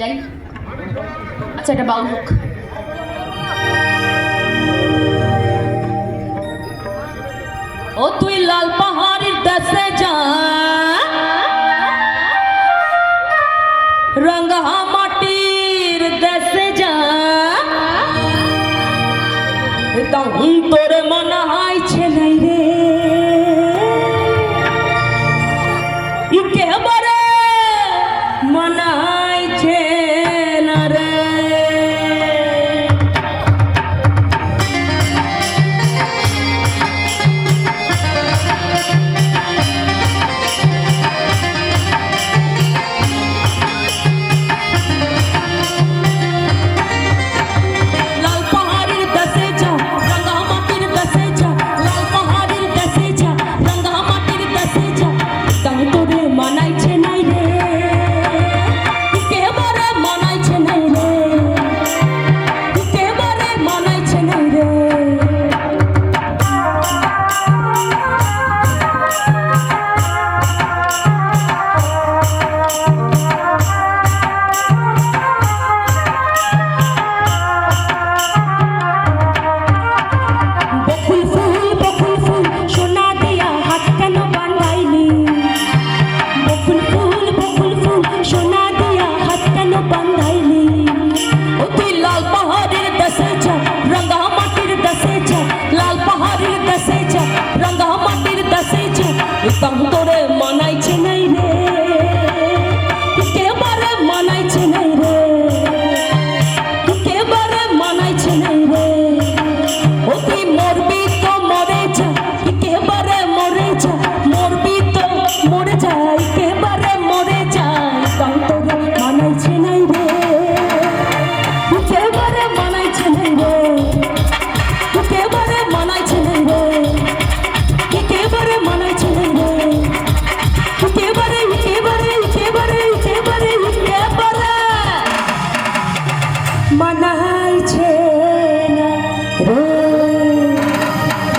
যাই। আচ্ছা এটা বাউল হোক। ও তুই লাল পাহাড়ির দেশে যা। রঙ্গা মাটির দেশে যা। তখন তোর মনে হয়